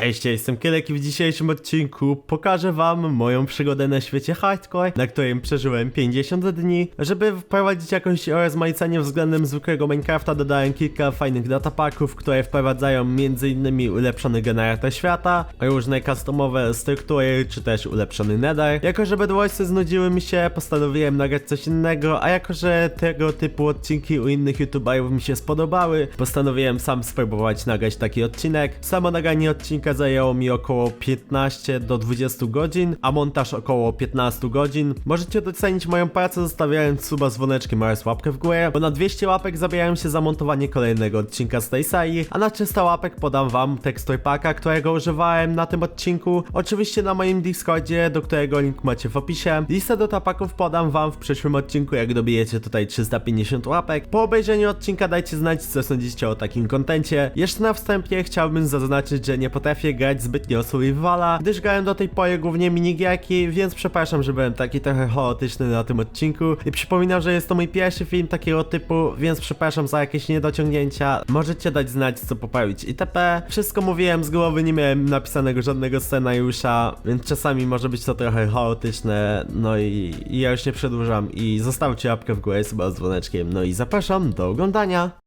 Cześć, ja jestem Kierek i w dzisiejszym odcinku pokażę wam moją przygodę na świecie hardcore, na którym przeżyłem 50 dni. Żeby wprowadzić jakąś rozmaicenie względem zwykłego Minecrafta, dodałem kilka fajnych datapaków, które wprowadzają m.in. ulepszony generator świata, różne customowe struktury, czy też ulepszony nether. Jako, że Bedwarsy znudziły mi się, postanowiłem nagrać coś innego, a jako, że tego typu odcinki u innych youtuberów mi się spodobały, postanowiłem sam spróbować nagrać taki odcinek. Samo nagranie odcinka zajęło mi około 15 do 20 godzin, a montaż około 15 godzin. Możecie docenić moją pracę zostawiając suba dzwoneczkiem oraz łapkę w górę, bo na 200 łapek zabierałem się za montowanie kolejnego odcinka z tej serii, a na 300 łapek podam wam tekstur paka, którego używałem na tym odcinku. Oczywiście na moim Discordzie, do którego link macie w opisie. Listę do tapaków podam wam w przyszłym odcinku, jak dobijecie tutaj 350 łapek. Po obejrzeniu odcinka dajcie znać, co sądzicie o takim kontencie. Jeszcze na wstępie chciałbym zaznaczyć, że nie potrafię grać zbytnio survivala, gdyż grałem do tej pory głównie minigierki, więc przepraszam, że byłem taki trochę chaotyczny na tym odcinku. I przypominam, że jest to mój pierwszy film takiego typu, więc przepraszam za jakieś niedociągnięcia. Możecie dać znać, co poprawić itp. Wszystko mówiłem z głowy, nie miałem napisanego żadnego scenariusza, więc czasami może być to trochę chaotyczne, no i, i ja już nie przedłużam i zostawcie łapkę w górę z dzwoneczkiem, no i zapraszam do oglądania.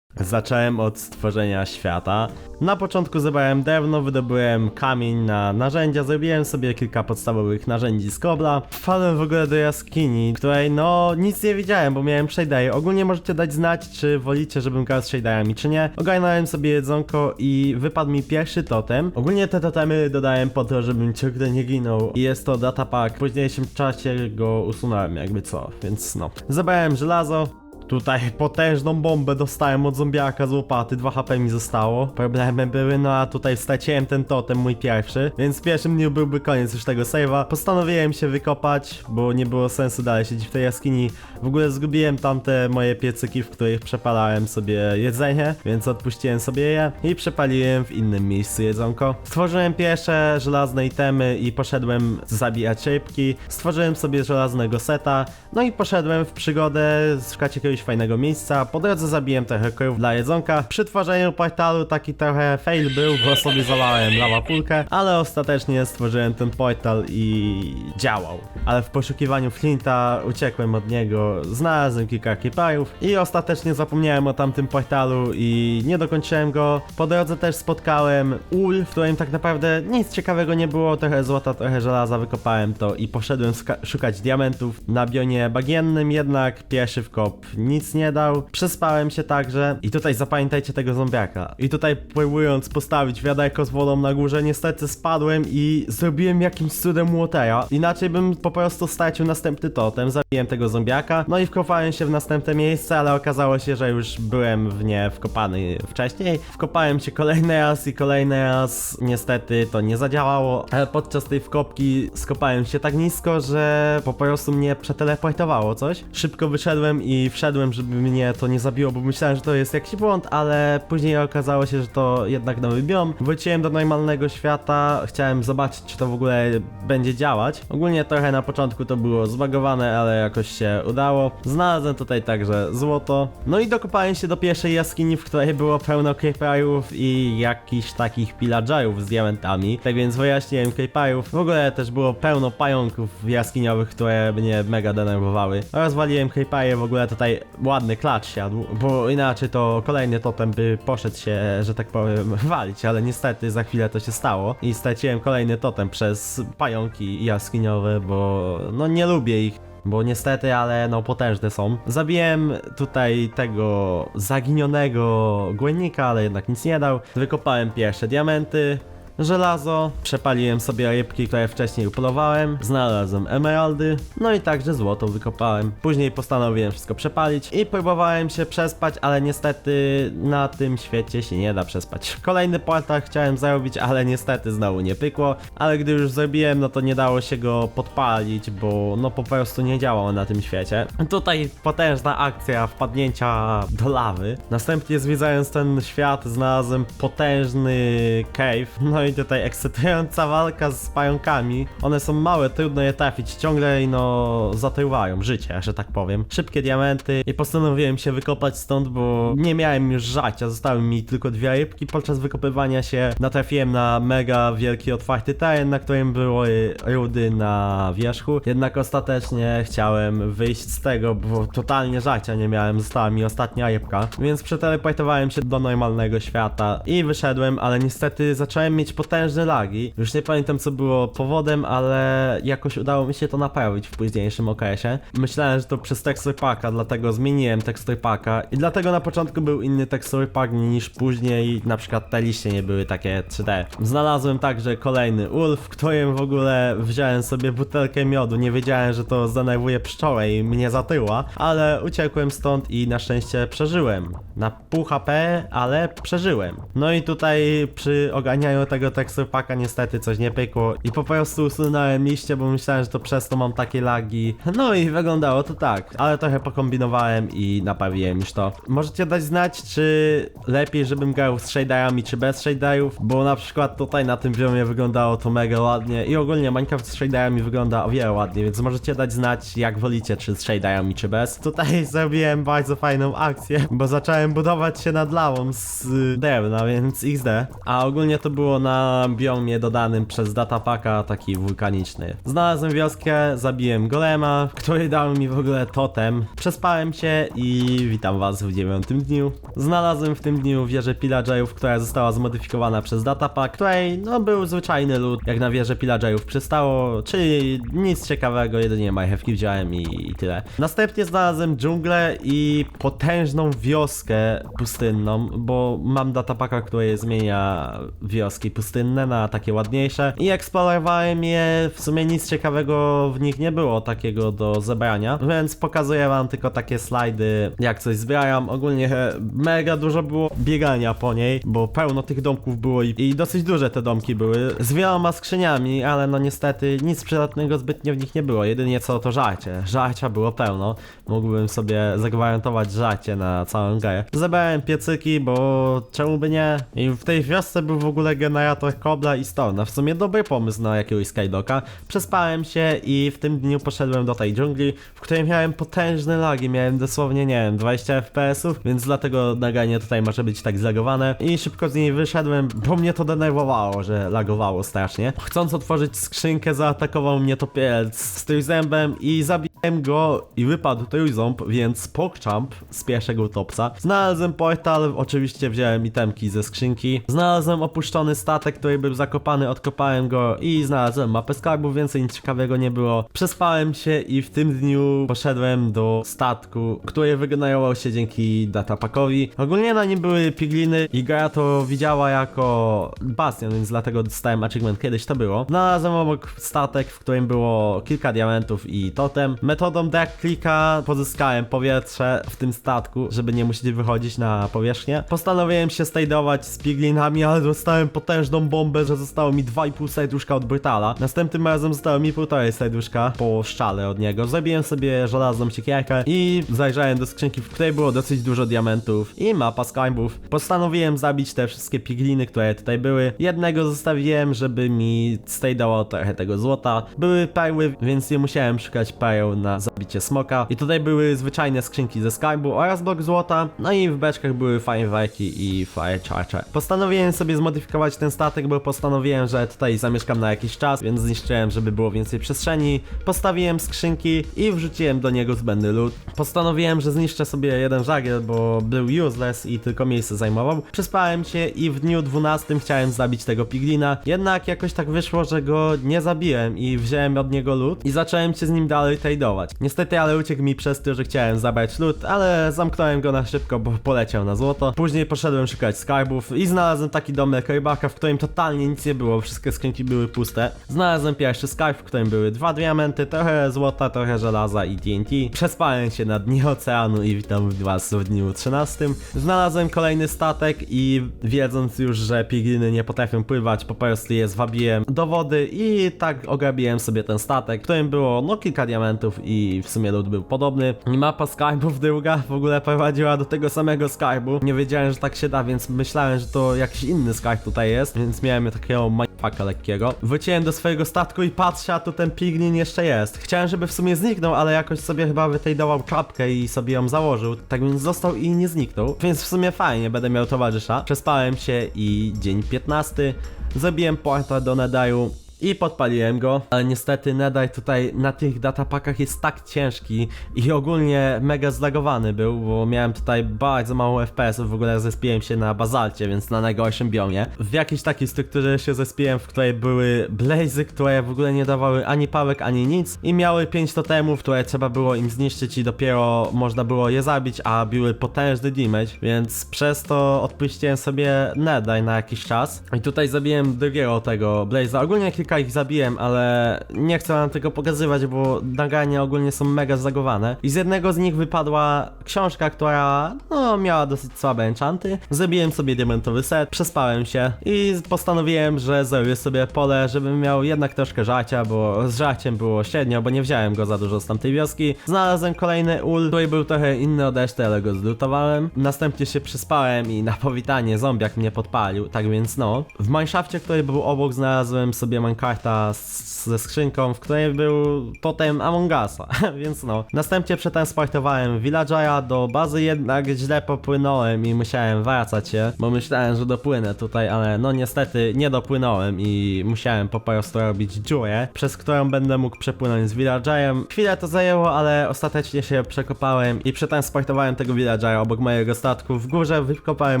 Zacząłem od stworzenia świata. Na początku zebrałem drewno, wydobyłem kamień na narzędzia, zrobiłem sobie kilka podstawowych narzędzi z kobla. Wpadłem w ogóle do jaskini, której no nic nie widziałem, bo miałem shadery. Ogólnie możecie dać znać, czy wolicie, żebym grał z shaderami, czy nie. Ogarnąłem sobie jedzonko i wypadł mi pierwszy totem. Ogólnie te totemy dodałem po to, żebym ciągle nie ginął. I jest to datapack. W późniejszym czasie go usunąłem, jakby co, więc no. Zebrałem żelazo, Tutaj potężną bombę dostałem od zombiaka z łopaty, 2 HP mi zostało. Problemy były, no a tutaj straciłem ten totem, mój pierwszy. Więc w pierwszym dniu byłby koniec już tego save'a. Postanowiłem się wykopać, bo nie było sensu dalej siedzieć w tej jaskini. W ogóle zgubiłem tamte moje piecyki, w których przepalałem sobie jedzenie, więc odpuściłem sobie je i przepaliłem w innym miejscu jedzonko. Stworzyłem pierwsze żelazne itemy i poszedłem zabijać rybki. Stworzyłem sobie żelaznego seta, no i poszedłem w przygodę szukać jakiegoś fajnego miejsca. Po drodze zabiłem trochę krów dla jedzonka. Przy tworzeniu portalu taki trochę fail był, bo sobie zalałem lawapulkę, ale ostatecznie stworzyłem ten portal i działał. Ale w poszukiwaniu Flinta uciekłem od niego, znalazłem kilka creeperów i ostatecznie zapomniałem o tamtym portalu i nie dokończyłem go. Po drodze też spotkałem ul, w którym tak naprawdę nic ciekawego nie było, trochę złota, trochę żelaza, wykopałem to i poszedłem szukać diamentów na bionie bagiennym, jednak pierwszy wkop nic nie dał. Przespałem się także i tutaj zapamiętajcie tego zombiaka. I tutaj próbując postawić wiaderko z wodą na górze, niestety spadłem i zrobiłem jakimś cudem łotera. Inaczej bym po prostu stracił następny totem, zabiłem tego zombiaka, no i wkopałem się w następne miejsce, ale okazało się, że już byłem w nie wkopany wcześniej. Wkopałem się kolejny raz i kolejny raz, niestety to nie zadziałało, ale podczas tej wkopki skopałem się tak nisko, że po prostu mnie przeteleportowało coś. Szybko wyszedłem i wszedłem, żeby mnie to nie zabiło, bo myślałem, że to jest jakiś błąd, ale później okazało się, że to jednak nowy biom. Wróciłem do normalnego świata, chciałem zobaczyć, czy to w ogóle będzie działać. Ogólnie trochę na początku to było zbagowane, ale jakoś się udało. Znalazłem tutaj także złoto. No i dokopałem się do pierwszej jaskini, w której było pełno creeperów i jakichś takich pillagerów z diamentami. Tak więc wyjaśniłem creeperów. W ogóle też było pełno pająków jaskiniowych, które mnie mega denerwowały. Rozwaliłem creepery, w ogóle tutaj ładny klacz siadł, bo inaczej to kolejny totem by poszedł się, że tak powiem, walić, ale niestety za chwilę to się stało i straciłem kolejny totem przez pająki jaskiniowe, bo no nie lubię ich. Bo niestety, ale no potężne są. Zabiłem tutaj tego zaginionego głonika, ale jednak nic nie dał. Wykopałem pierwsze diamenty. Żelazo, przepaliłem sobie rybki, które wcześniej upolowałem, znalazłem emeraldy, no i także złoto wykopałem. Później postanowiłem wszystko przepalić i próbowałem się przespać, ale niestety na tym świecie się nie da przespać. Kolejny portal chciałem zrobić, ale niestety znowu nie pykło, ale gdy już zrobiłem, no to nie dało się go podpalić, bo no po prostu nie działał na tym świecie. Tutaj potężna akcja wpadnięcia do lawy. Następnie zwiedzając ten świat znalazłem potężny cave, no i tutaj ekscytująca walka z pająkami. One są małe, trudno je trafić, ciągle no zatrywają życie, że tak powiem. Szybkie diamenty i postanowiłem się wykopać stąd, bo nie miałem już żarcia, zostały mi tylko dwie rybki. Podczas wykopywania się natrafiłem na mega wielki otwarty teren, na którym były rudy na wierzchu. Jednak ostatecznie chciałem wyjść z tego, bo totalnie żarcia nie miałem, została mi ostatnia rybka. Więc przeteleportowałem się do normalnego świata i wyszedłem, ale niestety zacząłem mieć potężne lagi. Już nie pamiętam co było powodem, ale jakoś udało mi się to naprawić w późniejszym okresie. Myślałem, że to przez texture packa, dlatego zmieniłem texture packa i dlatego na początku był inny texture pack niż później na przykład te liście nie były takie 3D. Znalazłem także kolejny ulf, którym w ogóle wziąłem sobie butelkę miodu. Nie wiedziałem, że to zdenerwuje pszczołę i mnie zatyła, ale uciekłem stąd i na szczęście przeżyłem. Na pół HP, ale przeżyłem. No i tutaj przy oganianiu tego texture packa niestety coś nie pykło i po prostu usunąłem liście, bo myślałem, że to przez to mam takie lagi. No i wyglądało to tak, ale trochę pokombinowałem i naprawiłem już to. Możecie dać znać, czy lepiej, żebym grał z shaderami, czy bez shaderów, bo na przykład tutaj na tym biomie wyglądało to mega ładnie i ogólnie Minecraft z shaderami wygląda o wiele ładniej, więc możecie dać znać, jak wolicie, czy z shaderami, czy bez. Tutaj zrobiłem bardzo fajną akcję, bo zacząłem budować się nad lawą z drewna, więc XD. A ogólnie to było na biomie dodanym przez datapaka, taki wulkaniczny. Znalazłem wioskę, zabiłem golema, który dał mi w ogóle totem. Przespałem się i witam was w dziewiątym dniu. Znalazłem w tym dniu wieżę pillagerów, która została zmodyfikowana przez datapack, której no był zwyczajny lód, jak na wieżę pillagerów przystało, czyli nic ciekawego, jedynie majchewki wziąłem i, i tyle. Następnie znalazłem dżunglę i potężną wioskę pustynną, bo mam datapaka, który zmienia wioski pustynne na takie ładniejsze i eksplorowałem je, w sumie nic ciekawego w nich nie było takiego do zebrania, więc pokazuję wam tylko takie slajdy, jak coś zbieram. Ogólnie mega dużo było biegania po niej, bo pełno tych domków było i, i dosyć duże te domki były, z wieloma skrzyniami, ale no niestety nic przydatnego zbytnio w nich nie było, jedynie co to żarcie. Żarcia było pełno, mógłbym sobie zagwarantować żarcie na całą grę. Zebrałem piecyki, bo czemu by nie? I w tej wiosce był w ogóle generator kobla i stona. W sumie dobry pomysł na jakiegoś skydocka. Przespałem się i w tym dniu poszedłem do tej dżungli, w której miałem potężne lagi. Miałem dosłownie, nie wiem, 20 FPS-ów, więc dlatego nagranie tutaj może być tak zlagowane. I szybko z niej wyszedłem, bo mnie to denerwowało, że lagowało strasznie. Chcąc otworzyć skrzynkę, zaatakował mnie topielec z trójzębem i zabiłem go i wypadł trójząb, więc pokczamp z pierwszego topsa. Znalazłem portal, oczywiście wziąłem itemki ze skrzynki. Znalazłem opuszczony statek, który był zakopany, odkopałem go i znalazłem mapę skarbu, więcej nic ciekawego nie było. Przespałem się i w tym dniu poszedłem do statku, który wynajmował się dzięki datapakowi. Ogólnie na nim były pigliny i gra to widziała jako bastion, więc dlatego dostałem achievement, kiedyś to było. Znalazłem obok statek, w którym było kilka diamentów i totem. Metodą drag clicka pozyskałem powietrze w tym statku, żeby nie musieć wychodzić na powierzchnię. Postanowiłem się stejdować z piglinami, ale dostałem potężną bombę, że zostało mi 2,5 serduszka od Brutala. Następnym razem zostało mi 1,5 serduszka po szczale od niego. Zrobiłem sobie żelazną siekierkę i zajrzałem do skrzynki, w której było dosyć dużo diamentów i mapa skarbów. Postanowiłem zabić te wszystkie pigliny, które tutaj były. Jednego zostawiłem, żeby mi stejdowało trochę tego złota. Były perły, więc nie musiałem szukać pereł na zabicie smoka. I tutaj były zwyczajne skrzynki ze skarbu oraz blok złota. No i w beczkach były fajerwerki i fire charger. Postanowiłem sobie zmodyfikować ten statek, bo postanowiłem, że tutaj zamieszkam na jakiś czas, więc zniszczyłem, żeby było więcej przestrzeni. Postawiłem skrzynki i wrzuciłem do niego zbędny lód. Postanowiłem, że zniszczę sobie jeden żagiel, bo był useless i tylko miejsce zajmował. Przespałem się i w dniu 12 chciałem zabić tego piglina, jednak jakoś tak wyszło, że go nie zabiłem i wziąłem od niego lód i zacząłem się z nim dalej tradeować. Niestety, ale uciekł mi przez to, że chciałem zabrać lód, ale zamknąłem go na szybko, bo poleciał na złoto. Później poszedłem szukać skarbów i znalazłem taki domek rybaka, w którym totalnie nic nie było, wszystkie skrzynki były puste. Znalazłem pierwszy skarb, w którym były dwa diamenty, trochę złota, trochę żelaza i TNT. Przespałem się na dnie oceanu i witam was w dniu 13. Znalazłem kolejny statek i wiedząc już, że pigliny nie potrafią pływać, po prostu je zwabiłem do wody i tak ograbiłem sobie ten statek, w którym było no kilka diamentów i w sumie lód był podobny. Mapa skarbów druga w ogóle prowadziła do tego samego skarbu. Nie wiedziałem, że tak się da, więc myślałem, że to jakiś inny skarb tutaj jest, więc miałem takiego mindfucka lekkiego. Wróciłem do swojego statku i patrzę, a tu ten piglin jeszcze jest. Chciałem, żeby w sumie zniknął, ale jakoś sobie chyba wytejdował czapkę i sobie ją założył. Tak więc został i nie zniknął. Więc w sumie fajnie, będę miał towarzysza. Przespałem się i dzień 15. Zabiłem porta do Nedaju i podpaliłem go, ale niestety Nedaj tutaj na tych datapakach jest tak ciężki i ogólnie mega zlagowany był, bo miałem tutaj bardzo mało FPS-ów, w ogóle zespiłem się na bazalcie, więc na najgorszym biomie. W jakiejś takiej strukturze się zespiłem, w której były blazy, które w ogóle nie dawały ani pałek, ani nic i miały 5 totemów, które trzeba było im zniszczyć i dopiero można było je zabić, a biły potężny damage, więc przez to odpuściłem sobie Nedaj na jakiś czas i tutaj zabiłem drugiego tego blaza. Ogólnie kilka ich zabiłem, ale nie chcę wam tego pokazywać, bo nagrania ogólnie są mega zagowane. I z jednego z nich wypadła książka, która no miała dosyć słabe enchanty. Zabiłem sobie diamentowy set, przespałem się i postanowiłem, że zrobię sobie pole, żebym miał jednak troszkę żarcia, bo z żarciem było średnio, bo nie wziąłem go za dużo z tamtej wioski. Znalazłem kolejny ul, który był trochę inny od reszty, ale go zlutowałem. Następnie się przyspałem i na powitanie zombiak mnie podpalił, tak więc no. W mineshafcie, który był obok, znalazłem sobie minecarta z, ze skrzynką, w której był totem Among Usa, więc no. Następnie przetransportowałem villagera do bazy, jednak źle popłynąłem i musiałem wracać się, bo myślałem, że dopłynę tutaj, ale no niestety nie dopłynąłem i musiałem po prostu robić dziurę, przez którą będę mógł przepłynąć z villagerem. Chwilę to zajęło, ale ostatecznie się przekopałem i przetransportowałem tego villagera obok mojego statku. W górze wykopałem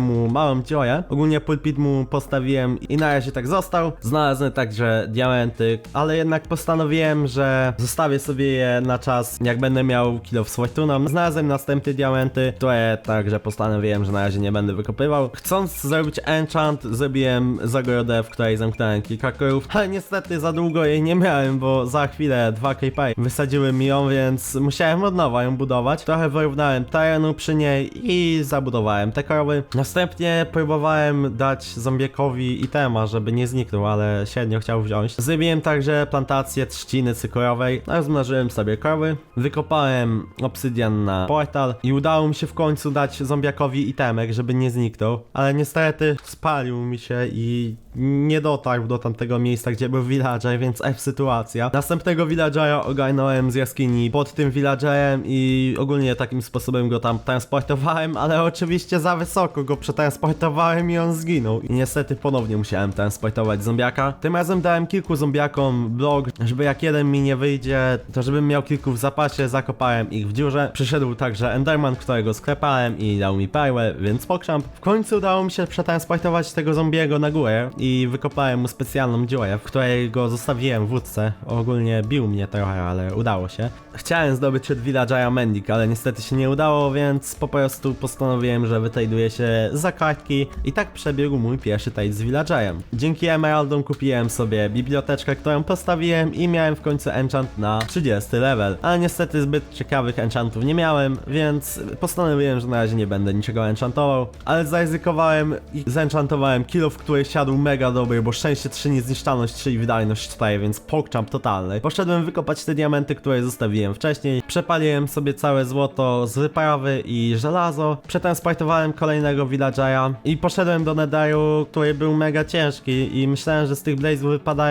mu małą dziurę, ogólnie pulpit mu postawiłem i na razie tak został. Znalazłem także diamenty, ale jednak postanowiłem, że zostawię sobie je na czas, jak będę miał kilo z fortuną. Znalazłem następne diamenty, które także postanowiłem, że na razie nie będę wykopywał. Chcąc zrobić enchant, zrobiłem zagrodę, w której zamknąłem kilka krów, ale niestety za długo jej nie miałem, bo za chwilę dwa creepery wysadziły mi ją, więc musiałem od nowa ją budować. Trochę wyrównałem terenu przy niej i zabudowałem te krowy. Następnie próbowałem dać zombiekowi itema, żeby nie zniknął, ale średnio chciał wziąć. Zrobiłem także plantację trzciny cykorowej, rozmnożyłem sobie krowy, wykopałem obsydian na portal i udało mi się w końcu dać zombiakowi itemek, żeby nie zniknął, ale niestety spalił mi się i nie dotarł do tamtego miejsca, gdzie był villager, więc F sytuacja. Następnego villagera ogarnąłem z jaskini pod tym villagerem i ogólnie takim sposobem go tam transportowałem, ale oczywiście za wysoko go przetransportowałem i on zginął. I niestety ponownie musiałem transportować zombiaka. Tym razem dałem kilku zombiakom blok, żeby jak jeden mi nie wyjdzie, to żebym miał kilku w zapasie, zakopałem ich w dziurze. Przyszedł także Enderman, którego sklepałem i dał mi perłę, więc pokrzamp. W końcu udało mi się przetransportować tego zombiego na górę i wykopałem mu specjalną dziurę, w której go zostawiłem w wódce. Ogólnie bił mnie trochę, ale udało się. Chciałem zdobyć od villagera Mendik, ale niestety się nie udało, więc po prostu postanowiłem, że wytrajduję się za kartki i tak przebiegł mój pierwszy trade z villagerem. Dzięki emeraldom kupiłem sobie biblioteczkę, którą postawiłem i miałem w końcu enchant na 30 level. Ale niestety zbyt ciekawych enchantów nie miałem, więc postanowiłem, że na razie nie będę niczego enchantował, ale zaryzykowałem i zenchantowałem kilo, w który siadł mega dobry, bo szczęście 3 niezniszczalność 3 i wydajność 4, więc pokczamp totalny. Poszedłem wykopać te diamenty, które zostawiłem wcześniej, przepaliłem sobie całe złoto z wyprawy i żelazo, przetransportowałem kolejnego villagera i poszedłem do Netheru, który był mega ciężki i myślałem, że z tych blazów wypadają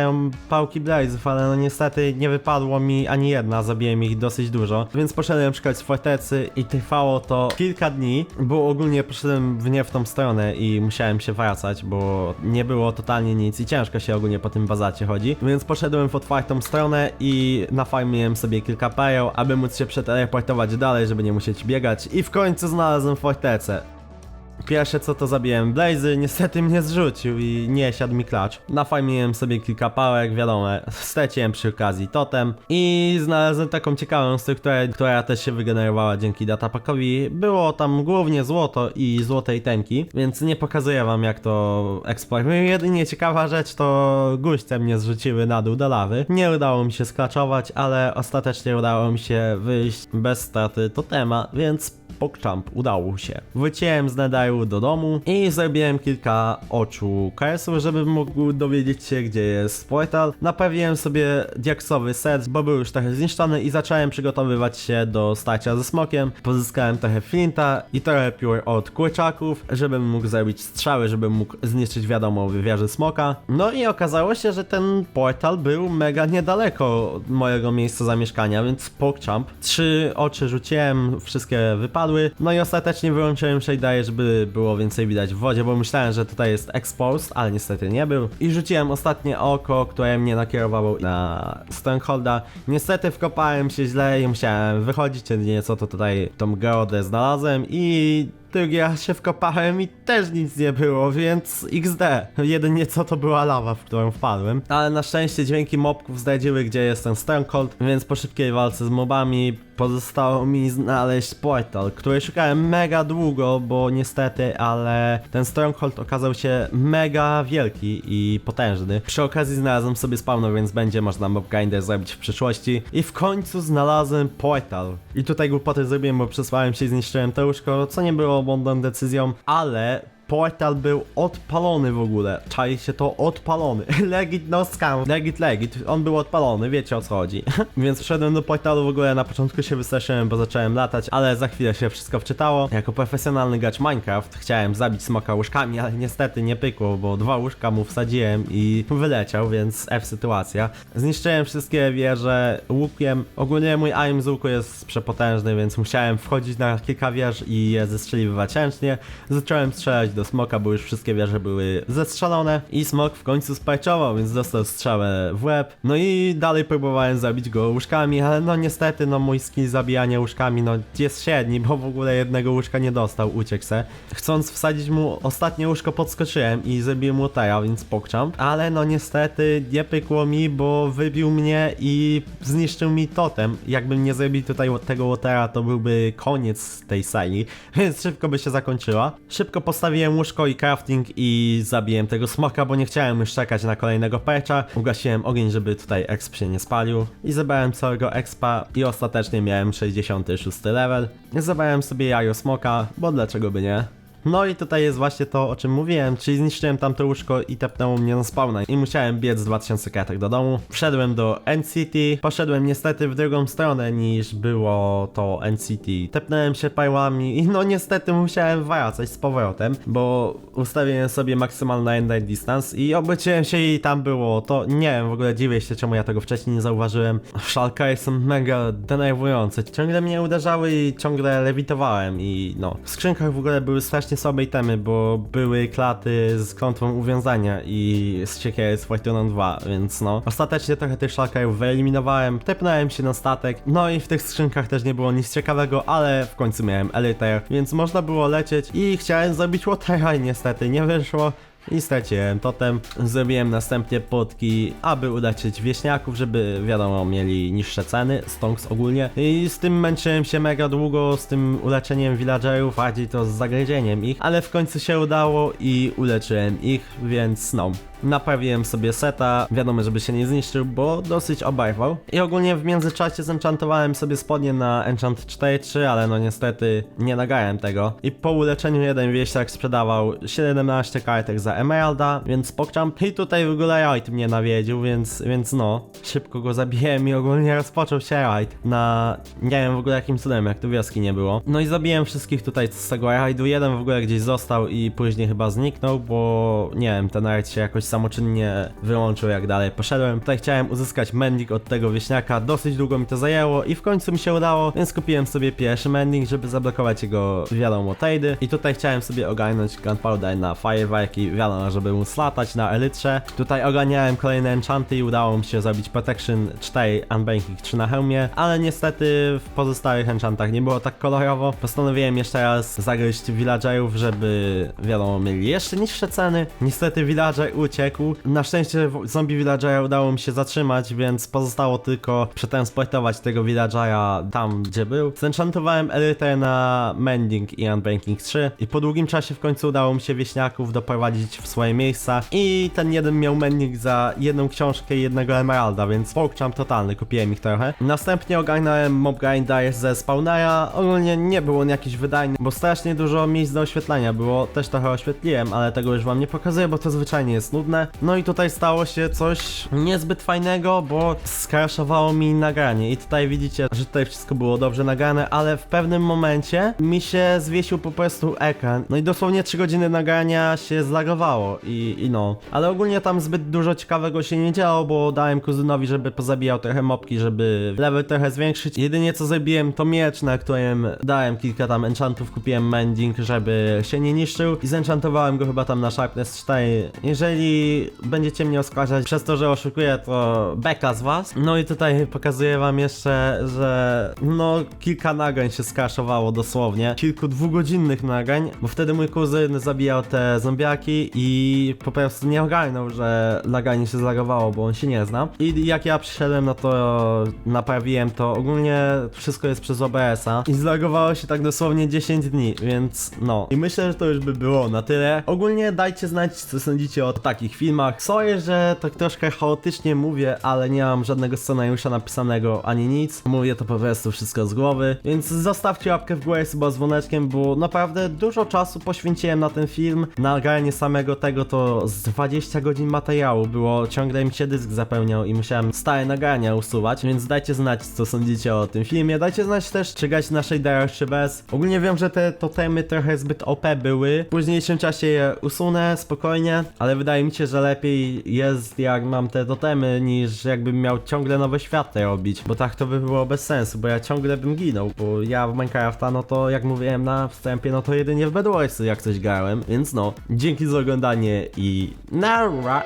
pałki blazów, ale no niestety nie wypadło mi ani jedna, zabiłem ich dosyć dużo, więc poszedłem szukać fortecy i trwało to kilka dni, bo ogólnie poszedłem w nie w tą stronę i musiałem się wracać, bo nie było totalnie nic i ciężko się ogólnie po tym bazacie chodzi, więc poszedłem w otwartą stronę i nafarmiłem sobie kilka pereł, aby móc się przeteleportować dalej, żeby nie musieć biegać. I w końcu znalazłem fortecę. Pierwsze co to zabiłem Blazy, niestety mnie zrzucił i nie siadł mi klacz. Nafarmiłem sobie kilka pałek, wiadomo, straciłem przy okazji totem i znalazłem taką ciekawą strukturę, która też się wygenerowała dzięki datapakowi. Było tam głównie złoto i złote itemki, więc nie pokazuję wam jak to eksploruję. Jedynie ciekawa rzecz to guźce mnie zrzuciły na dół do lawy. Nie udało mi się sklaczować, ale ostatecznie udało mi się wyjść bez straty totema, więc PogChamp udało się. Wróciłem z Nedaru do domu i zrobiłem kilka oczu KS-ów, żebym mógł dowiedzieć się, gdzie jest portal. Naprawiłem sobie diaksowy set, bo był już trochę zniszczony i zacząłem przygotowywać się do starcia ze smokiem. Pozyskałem trochę flinta i trochę piór od kurczaków, żebym mógł zrobić strzały, żebym mógł zniszczyć wiadomo wieży smoka. No i okazało się, że ten portal był mega niedaleko mojego miejsca zamieszkania, więc PogChamp. Trzy oczy rzuciłem, wszystkie wypadły. No i ostatecznie wyłączyłem shadery, żeby było więcej widać w wodzie, bo myślałem, że tutaj jest exposed, ale niestety nie był. I rzuciłem ostatnie oko, które mnie nakierowało na Strongholda. Niestety wkopałem się źle i musiałem wychodzić, nieco to tutaj tą geodę znalazłem i drugi raz się wkopałem i też nic nie było, więc XD. Jedynie co to była lawa, w którą wpadłem. Ale na szczęście dźwięki mobków zdradziły, gdzie jest ten Stronghold, więc po szybkiej walce z mobami pozostało mi znaleźć portal, który szukałem mega długo, bo niestety, ale ten Stronghold okazał się mega wielki i potężny. Przy okazji znalazłem sobie spawner, więc będzie można mob grinder zrobić w przyszłości. I w końcu znalazłem portal. I tutaj głupoty zrobiłem, bo przesłałem się i zniszczyłem to łóżko, co nie było mądrą decyzją, ale portal był odpalony w ogóle. Czai się to odpalony. Legit no scam. Legit legit. On był odpalony, wiecie o co chodzi. Więc wszedłem do portalu w ogóle na początku się wystraszyłem, bo zacząłem latać, ale za chwilę się wszystko wczytało. Jako profesjonalny gracz Minecraft chciałem zabić smoka łóżkami, ale niestety nie pykło, bo dwa łóżka mu wsadziłem i wyleciał, więc F sytuacja. Zniszczyłem wszystkie wieże łukiem. Ogólnie mój aim z łuku jest przepotężny, więc musiałem wchodzić na kilka wież i je zestrzeliwać ręcznie. Zacząłem strzelać do smoka, bo już wszystkie wieże były zestrzelone i smok w końcu spajczował, więc dostał strzałę w łeb. No i dalej próbowałem zabić go łóżkami, ale no niestety no mój skill zabijania łóżkami no jest średni, bo w ogóle jednego łóżka nie dostał, uciekł se. Chcąc wsadzić mu ostatnie łóżko podskoczyłem i zrobiłem mu taja, więc pokczam, ale no niestety nie pykło mi, bo wybił mnie i zniszczył mi totem. Jakbym nie zrobił tutaj tego łotera, to byłby koniec tej sali, więc szybko by się zakończyła. Szybko postawiłem łóżko i crafting i zabiłem tego smoka, bo nie chciałem już czekać na kolejnego percza. Ugasiłem ogień, żeby tutaj exp się nie spalił i zebrałem całego expa i ostatecznie miałem 66 level. Zebrałem sobie jajo smoka, bo dlaczego by nie? No i tutaj jest właśnie to, o czym mówiłem, czyli zniszczyłem tamto łóżko i tepnęło mnie na spawna i musiałem biec 2000 kratek do domu. Wszedłem do NCT, poszedłem niestety w drugą stronę niż było to NCT. Tepnąłem się pajłami i no niestety musiałem wracać z powrotem, bo ustawiłem sobie maksymalny end distance i obróciłem się i tam było to, nie wiem, w ogóle dziwię się czemu ja tego wcześniej nie zauważyłem. Szalkary są mega denerwujące, ciągle mnie uderzały i ciągle lewitowałem i no. W skrzynkach w ogóle były strasznie słabe itemy, bo były klaty z klątwą uwiązania i z siekiery z Fortuną 2, więc no. Ostatecznie trochę tych szalkarów wyeliminowałem, tepnąłem się na statek, no i w tych skrzynkach też nie było nic ciekawego, ale w końcu miałem Elitair, więc można było lecieć i chciałem zrobić Watera i niestety nie wyszło. I straciłem totem. Zrobiłem następnie potki, aby uleczyć wieśniaków, żeby wiadomo, mieli niższe ceny, stonks ogólnie. I z tym męczyłem się mega długo, z tym uleczeniem villagerów, bardziej to z zagryzieniem ich, ale w końcu się udało i uleczyłem ich, więc no. Naprawiłem sobie seta, wiadomo, żeby się nie zniszczył, bo dosyć oberwał. I ogólnie w międzyczasie zenchantowałem sobie spodnie na enchant 4.3, ale no niestety nie nagrałem tego. I po uleczeniu jeden wieśniak sprzedawał 17 kartek za Emeralda, więc pokczam. I tutaj w ogóle raid mnie nawiedził, więc, więc no, szybko go zabiłem i ogólnie rozpoczął się raid na, nie wiem w ogóle jakim cudem, jak tu wioski nie było. No i zabiłem wszystkich tutaj z tego raidu, jeden w ogóle gdzieś został i później chyba zniknął, bo nie wiem, ten raid się jakoś samoczynnie wyłączył jak dalej poszedłem. Tutaj chciałem uzyskać mending od tego wieśniaka, dosyć długo mi to zajęło i w końcu mi się udało, więc kupiłem sobie pierwszy mending, żeby zablokować jego, wiadomo, tejdy. I tutaj chciałem sobie ogarnąć gunpowder na fireworki, wiadomo, żeby móc latać na elytrze. Tutaj ogarniałem kolejne enchanty i udało mi się zrobić protection 4, unbanking 3 na hełmie, ale niestety w pozostałych enchantach nie było tak kolorowo. Postanowiłem jeszcze raz zagryźć villagerów, żeby, wiadomo, mieli jeszcze niższe ceny. Niestety villager uciekł uciekł. Na szczęście zombie villagera udało mi się zatrzymać, więc pozostało tylko przetransportować tego villagera tam, gdzie był. Zenchantowałem elitę na Mending i Unbanking 3 i po długim czasie w końcu udało mi się wieśniaków doprowadzić w swoje miejsca i ten jeden miał Mending za jedną książkę i jednego emeralda, więc pokczam totalny, kupiłem ich trochę. Następnie ogarnąłem Mob Grinder ze Spawnera, ogólnie nie był on jakiś wydajny, bo strasznie dużo miejsc do oświetlenia było, też trochę oświetliłem, ale tego już wam nie pokazuję, bo to zwyczajnie jest nudne. No i tutaj stało się coś niezbyt fajnego, bo skraszowało mi nagranie i tutaj widzicie, że tutaj wszystko było dobrze nagrane, ale w pewnym momencie mi się zwiesił po prostu ekran. No i dosłownie 3 godziny nagrania się zlagowało i, i no. Ale ogólnie tam zbyt dużo ciekawego się nie działo, bo dałem kuzynowi, żeby pozabijał trochę mopki, żeby level trochę zwiększyć. Jedynie co zrobiłem to miecz, na którym dałem kilka tam enchantów, kupiłem mending, żeby się nie niszczył i zenchantowałem go chyba tam na Sharpness 4. Jeżeli będziecie mnie oskarżać przez to, że oszukuję, to beka z was. No i tutaj pokazuję wam jeszcze, że no kilka nagrań się skraszowało dosłownie. Kilku dwugodzinnych nagrań, bo wtedy mój kuzyn zabijał te zombiaki i po prostu nie ogarnął, że nagranie się zlagowało, bo on się nie zna. I jak ja przyszedłem, no to naprawiłem to. Ogólnie wszystko jest przez OBS-a i zlagowało się tak dosłownie 10 dni, więc no. I myślę, że to już by było na tyle. Ogólnie dajcie znać, co sądzicie o takich filmach. Sorry, że tak troszkę chaotycznie mówię, ale nie mam żadnego scenariusza napisanego ani nic. Mówię to po prostu wszystko z głowy, więc zostawcie łapkę w górę chyba dzwoneczkiem, bo naprawdę dużo czasu poświęciłem na ten film. Na nagranie samego tego to z 20 godzin materiału było, ciągle mi się dysk zapełniał i musiałem stałe nagrania usuwać, więc dajcie znać, co sądzicie o tym filmie. Dajcie znać też, czy grać na shaderach, czy bez. Ogólnie wiem, że te totemy trochę zbyt OP były. W późniejszym czasie je usunę spokojnie, ale wydaje mi się, że lepiej jest jak mam te totemy, niż jakbym miał ciągle nowe światy robić, bo tak to by było bez sensu, bo ja ciągle bym ginął, bo ja w Minecrafta, no to jak mówiłem na wstępie, no to jedynie w Bedwarsy jak coś grałem, więc no, dzięki za oglądanie i nara!